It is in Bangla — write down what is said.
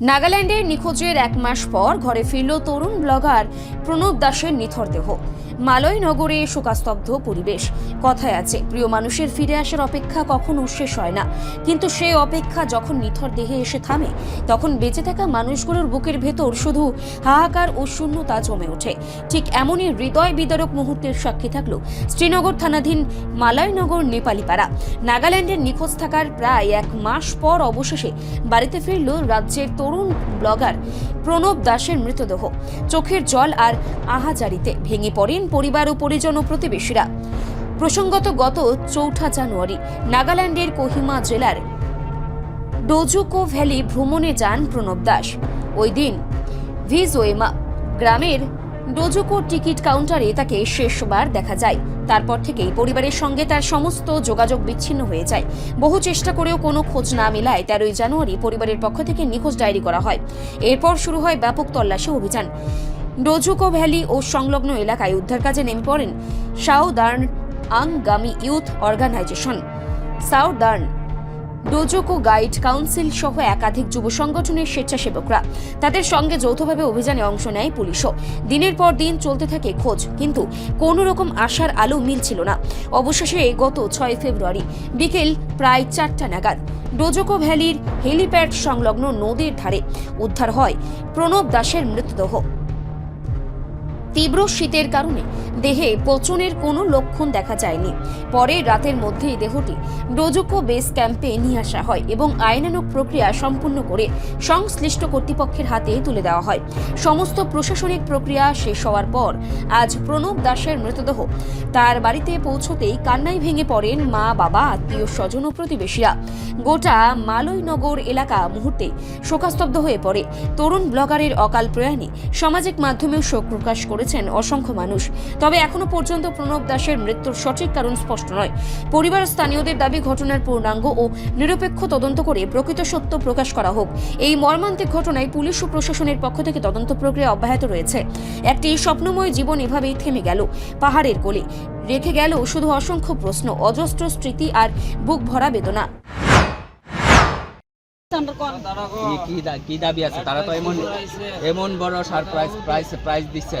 নাগাল্যান্ডের নিখোঁজের এক মাস পর ঘরে ফিরল তরুণ ব্লগার প্রণব দাসের নিথর দেহ। মালয় নগরে শোকাস্তব্ধ পরিবেশ। কথায় আছে, প্রিয় মানুষের ফিরে আসার অপেক্ষা কখনো শেষ হয় না। কিন্তু সেই অপেক্ষা যখন নিথর দেহে এসে থামে, তখন বেঁচে থাকা মানুষগুলোর বুকের ভেতর শুধু হাহাকার ও শূন্যতা জমে ওঠে। ঠিক এমনই হৃদয় বিদারক মুহূর্তের সাক্ষী থাকল শ্রীনগর থানাধীন মালয়নগর নেপালিপাড়া। নাগাল্যান্ডের নিখোঁজ থাকার প্রায় এক মাস পর অবশেষে বাড়িতে ফিরল রাজ্যের তরুণ ব্লগার প্রণব দাসের মৃতদেহ। চোখের জল আর আহাজারিতে ভেঙে পড়েন পরিবার ও পরিজন ও প্রতিবেশীরা। প্রসঙ্গত গত চৌঠা জানুয়ারি নাগাল্যান্ডের কোহিমা জেলার ডোজুকো ভ্যালি ভ্রমণে যান প্রণব দাস। ওই দিন ভিজোয়েমা গ্রামের ডোজুকো টিকিট কাউন্টারে তাকে শেষবার দেখা যায়। তারপর থেকেই পরিবারের সঙ্গে তার সমস্ত যোগাযোগ বিচ্ছিন্ন হয়ে যায়। বহু চেষ্টা করেও কোনো খোঁজ না মেলায় তেরোই জানুয়ারি পরিবারের পক্ষ থেকে নিখোঁজ ডায়েরি করা হয়। এরপর শুরু হয় ব্যাপক তল্লাশি অভিযান। ডোজুকো ভ্যালি ও সংলগ্ন এলাকায় উদ্ধার কাজে নেমে পড়েন southern Angami youth organisation. Southern Dozoko guide council সহ একাধিক যুব সংগঠনের স্বেচ্ছাসেবকরা। তাদের সঙ্গে যৌথভাবে অভিযানে অংশ নেয় পুলিশও। দিনের পর দিন চলতে থাকে খোঁজ, কিন্তু কোনো রকম আশার আলো মিলছিল না। অবশেষে গত ছয় ফেব্রুয়ারি বিকেল প্রায় চারটা নাগাদ ডোজোকো ভ্যালির হেলিপ্যাড সংলগ্ন নদীর ধারে উদ্ধার হয় প্রণব দাসের মৃতদেহ। তীব্র শীতের কারণে দেহে পচনের কোনো লক্ষণ দেখা যায়নি। পরে রাতের মধ্যেই দেহটি ডোজোকো বেস ক্যাম্পে নিয়ে আসা হয় এবং আইনানুগ প্রক্রিয়া সম্পূর্ণ করে সংশ্লিষ্ট কর্তৃপক্ষের হাতে তুলে দেওয়া হয়। সমস্ত প্রশাসনিক প্রক্রিয়া শেষ হওয়ার পর আজ প্রণব দাসের মৃতদেহ তার বাড়িতে পৌঁছতেই কান্নায় ভেঙে পড়েন মা, বাবা, আত্মীয় স্বজন ও প্রতিবেশীরা। গোটা মালয়নগর এলাকা মুহূর্তে শোকাস্তব্ধ হয়ে পড়ে। তরুণ ব্লগারের অকাল প্রয়াণে সামাজিক মাধ্যমেও শোক প্রকাশ করেছেন অসংখ্য মানুষ। তবে এখনও পর্যন্ত প্রণব দাসের মৃত্যুর সঠিক কারণ স্পষ্ট নয়। পরিবার স্থানীয়দের দাবি, ঘটনার পূর্ণাঙ্গ ও নিরপেক্ষ তদন্ত করে প্রকৃত সত্য প্রকাশ করা হোক। এই মর্মান্তিক ঘটনায় পুলিশ ও প্রশাসনের পক্ষ থেকে তদন্ত প্রক্রিয়া অব্যাহত রয়েছে। একটি স্বপ্নময় জীবন এভাবেই থেমে গেল পাহাড়ের কোলে। রেখে গেল শুধু অসংখ্য প্রশ্ন, অজস্র স্মৃতি আর বুক ভরা বেদনা। কি দাবি আছে? তারা তো এমন এমন বড় সারপ্রাইজ প্রাইস প্রাইজ দিচ্ছে।